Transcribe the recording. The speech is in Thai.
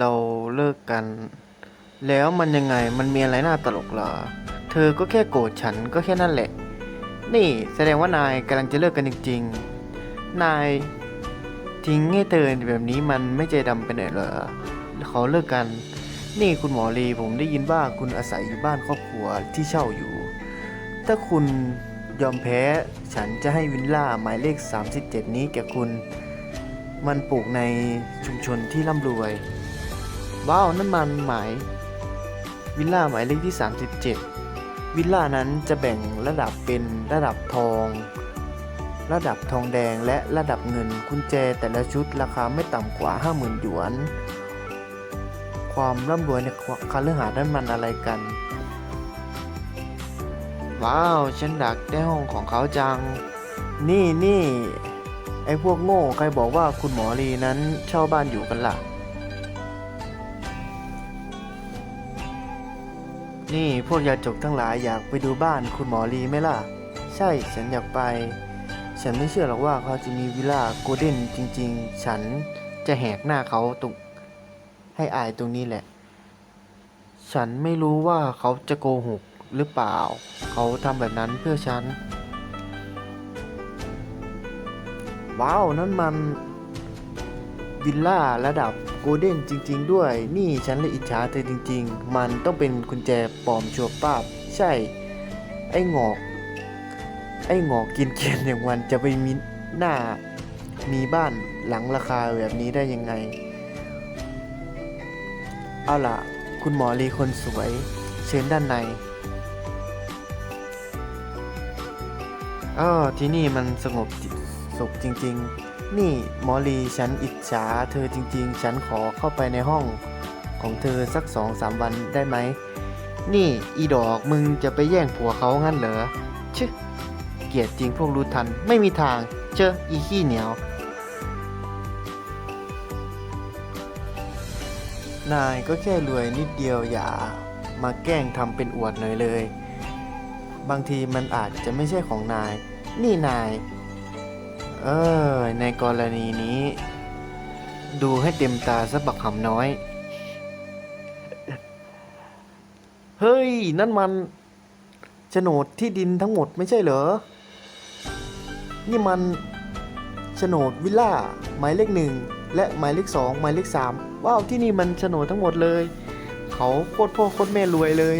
เราเลิกกัน แล้วมันยังไงมันมีอะไรน่าตลกเหรอ เธอก็แค่โกรธฉันก็แค่นั่นแหละ นี่แสดงว่านายกำลังจะเลิกกันจริง ๆ นายทิ้งให้เธอแบบนี้มันไม่ใจดำไปไหนเหรอเขาเลิกกัน นี่คุณหมอลีผมได้ยินว่าคุณอาศัยอยู่บ้านครอบครัวที่เช่าอยู่ ถ้าคุณยอมแพ้ฉันจะให้วิลล่าหมายเลข 37 นี้แก่คุณ มันปลูกในชุมชนที่ร่ำรวย ว้าวนั่นมันหมายวิลล่าหมายเลขที่ 37 วิลล่านั้นจะแบ่งระดับเป็นระดับทอง ระดับทองแดงและระดับเงินกุญแจแต่ละชุดราคาไม่ต่ำกว่า 50,000หยวน ความร่ำรวยในคาเลือหาสน์นั้นมันอะไรกัน ว้าว ฉันดักได้ห้องของเขาจัง นี่นี่ไอพวกโง่ใครบอกว่าคุณหมอลีนั้นเช่าบ้านอยู่กันล่ะ นี่พวกยาจกทั้งหลายอยากไปดูบ้านคุณหมอลีไหมล่ะ ใช่ฉันอยากไป ฉันไม่เชื่อหรอกว่าเขาจะมีวิลล่าโกลเด้นจริง ๆ ฉันจะแหกหน้าเขาตรงให้อายตรงนี้แหละ ฉันไม่รู้ว่าเขาจะโกหกหรือเปล่า เขาทำแบบนั้นเพื่อฉัน ว้าว นั่นมันวิลล่าระดับโกลเด้นจริง ๆ ด้วย นี่ฉันเลยอิจฉาเธอจริง ๆ มันต้องเป็นกุญแจปลอมชัวป้าบ ใช่ ไอ้งอก ไอ้งอกกินเกียนอย่างวันจะไปมีหน้า มีบ้านหลังราคาแบบนี้ได้ยังไง เอาล่ะ คุณหมอลีคนสวย เชิญด้านในอ้อที่นี่มันสงบสุขจริง ๆ นี่หมอลีฉันอิจฉาเธอจริงๆ ฉันขอเข้าไปในห้องของเธอสักสองสามวันได้ไหม นี่อีดอกมึงจะไปแย่งผัวเขางั้นเหรอชึเกลียดจริงพวกรู้ทันไม่มีทางเจออีขี้เหนียว นายก็แค่รวยนิดเดียวอย่ามาแกล้งทำเป็นอวดหน่อยเลย บางทีมันอาจจะไม่ใช่ของนาย นี่นาย เออ ในกรณีนี้ ดูให้เต็มตาสักบักหำน้อย เฮ้ย นั่นมันโฉนดที่ดินทั้งหมดไม่ใช่เหรอ นี่มันโฉนดวิลล่าหมายเลขหนึ่งและหมายเลขสองหมายเลขสามว้าวที่นี่มันโฉนดทั้งหมดเลย เขาโคตรพ่อโคตรแม่รวยเลย